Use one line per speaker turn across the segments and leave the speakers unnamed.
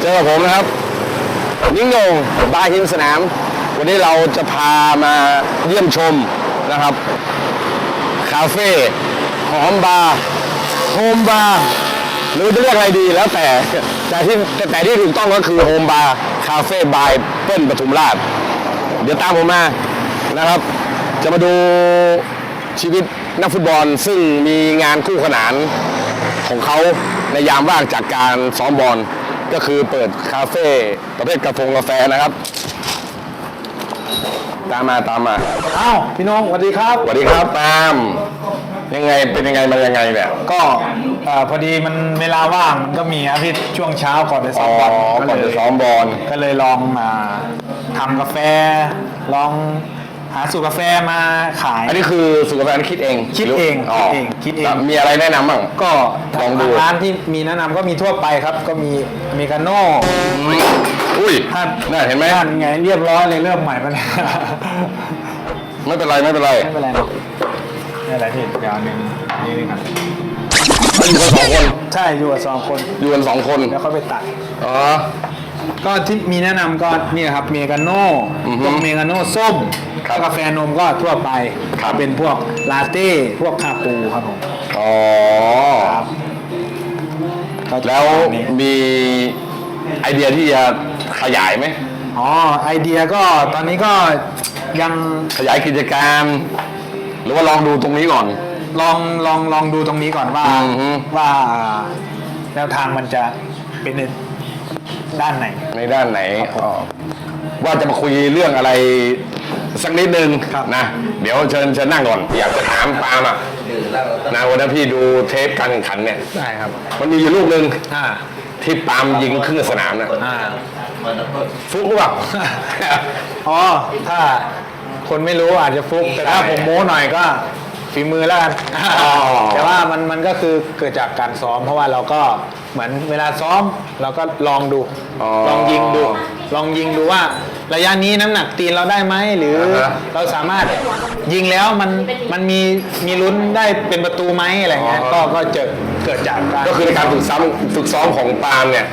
เจอกับผมนะครับนิ่งโหนงบาร์หินสนาม วันนี้เราจะพามาเยี่ยมชมนะครับ คาเฟ่หอมบาร์โฮมบาร์หรือจะเรียกอะไรดีแล้วแต่แต่ที่แต่แต่ที่ถูกต้องก็คือโฮมบาร์คาเฟ่บายเปิ้ลปทุมราช เดี๋ยวตามผมมานะครับ จะมาดูชีวิตนักฟุตบอลซึ่งมีงานคู่ขนานของเขาในยามว่างจากการซ้อมบอล ก็คือเปิดคาเฟ่ประเภทกาแฟกาแฟนะครับ ตามมาตามมา
อ้าวพี่น้องสวัสดีครับ
สวัสดีครับปาล์มยังไงเป็นยังไงมันยังไงเนี่ย
ก็เอ่อพอดีมันเวลาว่างมันก็มีอาทิตย์ช่วงเช้าก่อนไปซ้
อ๋
อ
อ
มบอล
ก่อนจะซ้อมบอล
ก็เลยลองอ่าทำกาแฟ ลองหาสูตรกาแฟมาขาย
อันนี้คือสุกาแฟคิดเอง
คิดเอง
หรื
คิดเองคิดเอง
มีอะไรแนะนำบ้าง
ก็
ลองดู
ร้านที่มีแนะนำก็มีทั่วไปครับ ก็มีอเมริกาโน่
อุ้ย
ท่าน
น่าเห็นไหม
ท่านไงเรียบร้อยเลยเริ่มใหม่มาแล้ว
ไม่เป็นไรไม่เป็นไร
ไม่เป็นไรเนาะนี่อะไรที่เดี๋ยวหนึ่งนี่นึงครับ
เราอยู่กันสองคน
ใช่อยู่กับสองคน
อยู่กันสองคน
แล้วเขาไปตัด
อ๋อ
ก็ที่มีแนะนำก็นี่ครับเมกาโน่
อือฮึ
พวกเมกาโน่ส้ม
ครับ
กาแฟนมก็ทั่วไป
ครับ
เป็นพวกลาเต้พวกคาปูครับผม
อ๋อ
ก็จะ
แล้ว
ประมาณนี้
มีไอเดียที่จะขยายไหม
อ๋อไอเดียก็ตอนนี้ก็ยัง
ขยายกิจการ หรือว่าลองดูตรงนี้ก่อน
ลองลองลองดูตรงนี้ก่อนว่า
อือฮึ
ว่าแนวทางมันจะเป็นใน ด้านไหน
ในด้านไหนอ๋อว่าจะมาคุยเรื่องอะไรสักนิดนึง
ครับ
นะ เดี๋ยวเชิญเชิญนั่งก่อน อยากจะถามปาล์มอะนะวันนั้นพี่ดูเทปการแข่งขันเนี่ย
ได้ครับ
มันมีอยู่ลูกหนึ่ง
อ่า
ที่ปาล์มยิงครึ่งสนามนะ
อ่า
ฟุกหรือเปล่า
อ๋อ ถ้าคนไม่รู้อาจจะฟุก แต่ถ้า
ใช่
ผมโม้หน่อยก็ฝีมือแล้วกัน
อ๋อ
แต่ว่ามันมันก็คือเกิดจากการซ้อม เพราะว่าเราก็ เหมือนเวลาซ้อมเราก็ลองดูลองยิงดู ลองยิงดูว่า ระยะนี้น้ำหนักตีนเราได้ไหมหรืออา
ฮะ
เราสามารถยิงแล้วมันมันมีมีลุ้นได้เป็นประตูไหมอะไรเงี้ย
อ๋อ
ก็ก็เจอเกิดจากการ
ก็คือในการฝึกซ้ำฝึกซ้อมของปาล์มเนี่ย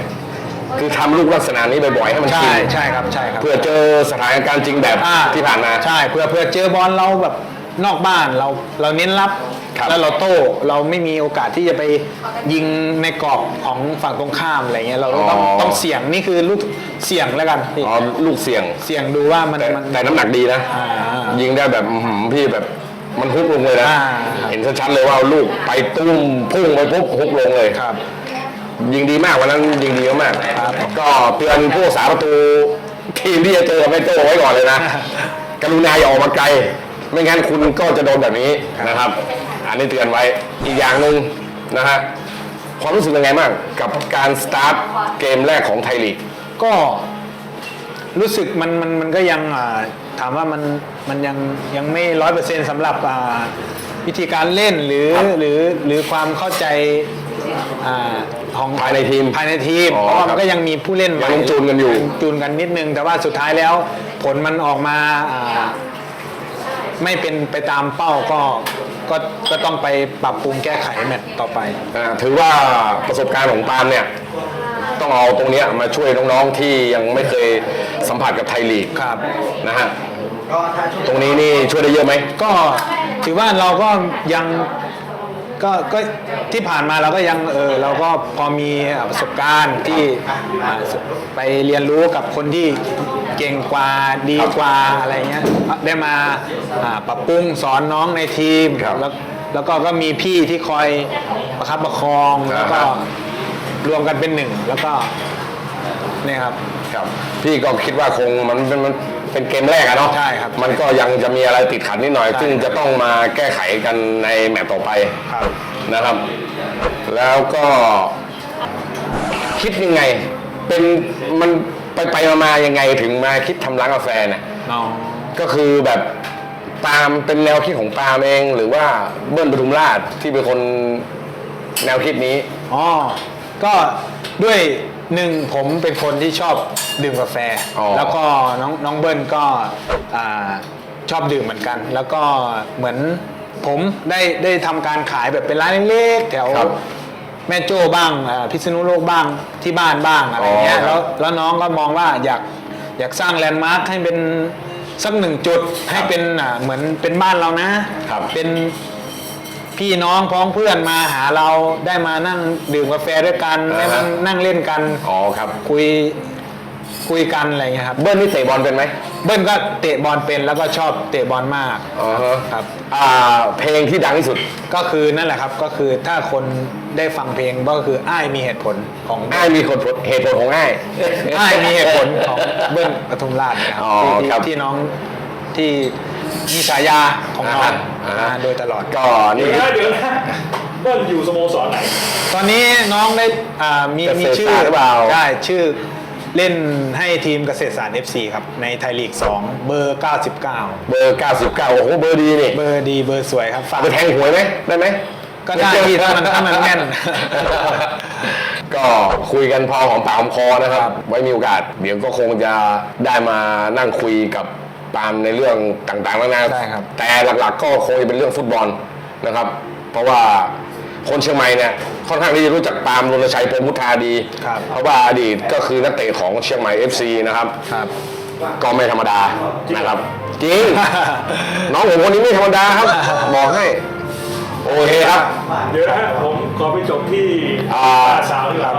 คือทำลูกลักษณะนี้บ่อยๆให้มัน
ใช่
ชิน
ใช่ครับใช่ครับ
เพื่อเจอสถานการณ์จริงแบบ
อ่
ที่ผ่านมา
ใช่เพื่อเพื่อเจอบอลเราแบบ นอกบ้านเราเราเน้นรับ
ครับ
แล้วเราโต้เราไม่มีโอกาสที่จะไปยิงในกรอบของฝั่งตรงข้ามอะไรเงี้ยเราก็ต้อง
อ๋อ
ต้องเสี่ยงนี่คือลูกเสี่ยงแล้วกันพี่
อ๋อลูกเสี่ยง
เสี่ยงดูว่ามัน
แต่
มัน
แต่น้ำหนักดีนะ
อ่า
ยิงได้แบบอื้อหือพี่แบบมันฮุกลงเลยนะ
อ่า
เห็นชัดๆเลยว่าลูกไปตุ้มพุ่งไปปุ๊บฮุกลงเลย
ครับ
ยิงดีมากวันนั้นยิงดีมาก
ครับ
ก็เตือนผู้รักษาประตูทีมที่จะเจอกับแม่โจ้ไว้ก่อนเลยนะ กรุณาอย่าออกมาไกล ไม่งั้นคุณก็จะโดนแบบนี้นะครับ อันนี้เตือนไว้อีกอย่างหนึ่งนะฮะความรู้สึกยังไงบ้างกับการสตาร์ทเกมแรกของไทยลีก
ก็รู้สึกมันมันมันก็ยังอ่าถามว่ามันมันยังยังไม่ร้อยเปอร์เซ็นต์สำหรับอ่าวิธีการเล่นหรือ
ครับ
หรือหรือความเข้าใจอ่าของ
ภายในทีม
ภายในทีม
อ๋อ
เพราะว่า
ครั
มั
บ
นก็ยังมีผู้เล่นใหม่
ยังต้องจูนกันอยู่
จูนกันนิดนึง แต่ว่าสุดท้ายแล้วผลมันออกมาอ่า ไม่เป็นไปตามเป้าก็ก็ก็ต้องไปปรับปรุงแก้ไขแมตช์ต่อไป
อ่าถือว่าประสบการณ์ของปาล์มเนี่ยต้องเอาตรงเนี้ยมาช่วยน้องๆที่ยังไม่เคยสัมผัสกับไทยลีก
ครับ
นะฮะตรงนี้นี่ช่วยได้เยอะไหม
ก็ถือว่าเราก็ยังก็ก็ที่ผ่านมาเราก็ยังเออเราก็พอมีประสบการณ์ที่อ่าไปเรียนรู้กับคนที่เก่งกว่าดีกว่าอะไรเงี้ยได้มา อ่าปรับปรุงสอนน้องในทีม
ครับ
แล้วแล้วก็ก็มีพี่ที่คอยประคับประคองแล้วก็
อ่าฮะ
รวมกันเป็นหนึ่งแล้วก็เนี่ยครับ
ครับพี่ก็คิดว่าคงมันเป็นมันเป็นเกมแรกอะเนาะ
ใช่ครับ
มันก็ยังจะมีอะไรติดขัดนิดหน่อย
ใช่
ซึ่งจะต้องมาแก้ไขกันในแมตช์ต่อไป
ครับ
นะครับ แล้วก็คิดยังไง เป็นมันไปไปมามายังไงถึงมาคิดทำร้านกาแฟเนี่ย
น้อง
ก็คือแบบ ตามเป็นแนวคิดของตามเอง หรือว่าเบิ้ลปทุมราชที่เป็นคนแนวคิดนี้
อ๋อ ก็ด้วยหนึ่งผมเป็นคนที่ชอบดื่มกาแฟ
อ๋อ
แล้วก็น้องน้องเบิ้ลก็อ่าชอบดื่มเหมือนกัน แล้วก็เหมือนผมได้ได้ทำการขายแบบเป็นร้านเล็กๆแถวแม่โจ้บ้างอ่าพิษณุโลกบ้างที่บ้านบ้างอะไรเงี้ย
อ๋อครับ
แล้วแล้วน้องก็มองว่าอยากอยากสร้างแลนด์มาร์คให้เป็น สักหนึ่งจุดให้เป็นอ่าเหมือนเป็นบ้านเรานะ
ครับ
เป็นพี่น้องพ้องเพื่อนมาหาเราได้มานั่งดื่มกาแฟด้วยกันได้มานั่งเล่นกัน
อ๋อครับ
คุย คุยกันอะไรเงี้ยครับ
เบิ้ลนี่เตะบอลเป็นไหม
เบิ้ลก็เตะบอลเป็นแล้วก็ชอบเตะบอลมาก
อ๋อฮะ
ครับ
อ่า เพลงที่ดังที่สุด
ก็คือนั่นแหละครับก็คือถ้าคนได้ฟังเพลงก็คืออ้ายมีเหตุผลของ
อ้ายมีคนเหตุผลของอ้าย
อ้ายมีเหตุผลของเบิ้ลปทุมราชนะครับ
อ๋อ
ที่
ครับ
ที่น้องที่มีฉายาของน้อง
อ่าฮะ
มาโดยตลอด
ก็นี่
เดี๋ยวนะเดี๋ยวนะเบิ้ลอยู่สโมสรไหน
ตอนนี้น้องได้อ่ามี
เกษตร
มีชื่อ
ศาสตร์หรือเปล่า
ใช่ชื่อ เล่นให้ทีมเกษตรศาสตร์ FC ครับ ในไทยลีก 2 เบอร์ 99
เบอร์ 99 โอ้โห เบอร์ดีนี่
เบอร์ดีเบอร์สวยครับฝาก
เอาไปแทงหวยไหมได้ไหม
ก็ได้พี่ถ้ามันถ้ามันแม่น
ก็คุยกันพอหอมปากหอมคอนะครับ ไว้มีโอกาส เดี๋ยวก็คงจะได้มานั่งคุยกับปาล์มในเรื่องต่างๆแล้วนะ
ได้ครับ
แต่หลักๆก็คงจะเป็นเรื่องฟุตบอลนะครับ เพราะว่าคนเชียงใหม่เนี่ย ค่อนข้างที่จะรู้จักปาล์มรณชัยพรหมพุทธาดี
ครับ
เพราะว่าอดีตก็คือนักเตะของเชียงใหม่ FC นะครับ
ครับ
ก็ไม่ธรรมดานะครับ จริง น้องผมคนนี้ไม่ธรรมดาครับ บอกให้ โอเคครับ
เดี๋ยวนะฮะผมขอไปจบที่
อ่า
ตาสาวดีกว่า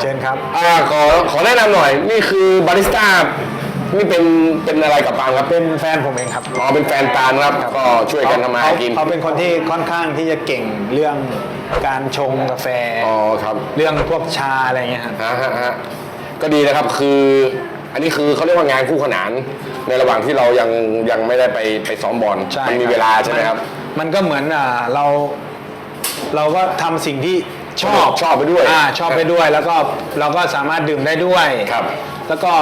เชิญครับ
อ่าขอขอแนะนำหน่อย นี่คือบาริสต้า นี่เป็นเป็นอะไรกับปาล์มครับ
เป็นแฟนผมเองครับ
อ๋อเป็นแฟนปาล์มครับก็ช่วยกันทำมาหากิน
เขาเป็นคนที่ค่อนข้างที่จะเก่งเรื่องการชงกาแฟ
อ๋อครับ
เรื่องพวกชาอะไรเงี้ยครับ
ฮะฮะฮะก็ดีนะครับคืออันนี้คือเขาเรียกว่างานคู่ขนาน ในระหว่างที่เรายังยังไม่ได้ไปไปซ้อมบอล
ใช่
มันมี
ครับ
เวลาใช่ไหมครับ
นมันก็เหมือนอ่าเรา เราก็ทำสิ่งที่ชอบ
ชอบไปด้วย
อ่าชอบไปด้วยแล้วก็เราก็สามารถดื่มได้ด้วย
ครับ
แล้วก็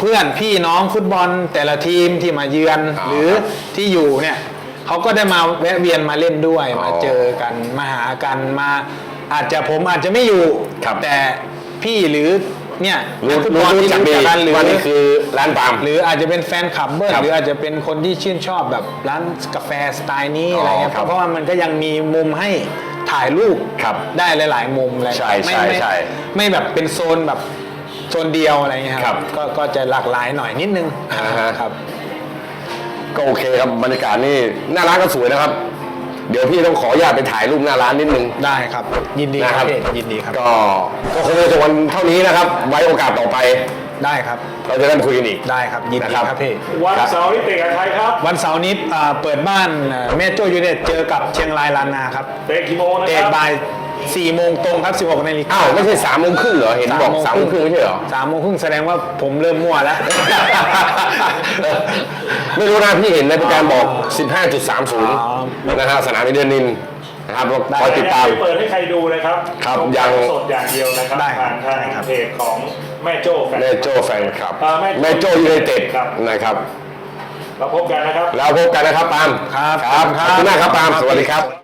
เพื่อนพี่น้องฟุตบอลแต่ละทีมที่มาเยือน
อ๋อ
หรือที่อยู่เนี่ยเขาก็ได้มาแวะเวียนมาเล่นด้วย
อ๋อ
มาเจอกันมาหากันมา อาจจะผมอาจจะไม่อยู่
ครับ
แต่พี่หรือเนี่ย
รู้
นักฟุต
รู้
บอล
รู้
ที่
จัก
รู้
ดี
จักกันหรือ
ว่านี่คือร้านปาล์ม
หรืออาจจะเป็นแฟนคลับเบิร์
ครับ
หรืออาจจะเป็นคนที่ชื่นชอบแบบร้านกาแฟสไตล์นี้
อ๋ออ
อะไรเงี้ย
ครับ
เพราะว่ามันก็ยังมีมุมให้ถ่ายรูป
ครับ
ได้หลาย ๆ มุมอะไร
ใช่
ไม่
ใช่
ไม่
ใช่
ไม่แบบเป็นโซนแบบ โซนเดียวอะไรเงี้ย
ครับ
ก็ก็จะหลากหลายหน่อยนิดนึง
อ่าฮะ
ครับ
ก็โอเคครับบรรยากาศนี่หน้าร้านก็สวยนะครับ เดี๋ยวพี่ต้องขออนุญาตไปถ่ายรูปหน้าร้านนิดนึง
ได้ครับ ยินดี
นะ
ค
ครั
รับบพี่ยินดีครับ
ก็ก็คงจะวันเท่านี้นะครับ ไว้โอกาสต่อไป
ได้ครับ
เราจะได้มาคุยกันอีก
ได้ครับ ยินดี
นะครับ
ครับพี่
วันเสาร์นี้เตะกับใครครับ
วันเสาร์นี้อ่าเปิดบ้านอ่าแม่โจ้ยูไนเต็ดเจอกับเชียงรายลานนาครับ
เตะกี่โมงนะค
เตะ
รับ
บ่าย 4โมงตรงครับ16นาฬิกา
อ้าวไม่ใช่สามโมงครึ่งเหรอเห็นบอกสามโมงครึ่งไม่ใช่เหรอ
สามโมงครึ่งแสดงว่าผมเริ่มมั่วแล้ว
ไม่รู้นะพี่เห็นในโปรแกรมบอก
อ๋
15.30นะฮะสนามอินเดียนินนะครับคอยติดตาม
ไม่เปิดให้ใครดูเลยครับ
ครับ
ชม
ยัง
สดอย่างเดียวนะครับ
ได้ครับ
ผ่านทาง
ได้ครับ
เพจของแม่โจ้แฟน
แม่โจ้แฟนคลับ
อ่าแม่
แม่โจ้ยูไนเต็ด
ครับ
นะครับ
เราพบกันนะครับ
แล้วพบกันนะครับปาล์ม
ครับ
ครับ
ข
ข
อ
อ
บบคุ
คุณณ
ครั
มาก
บ
ครับปาล์มสวัสดีครับ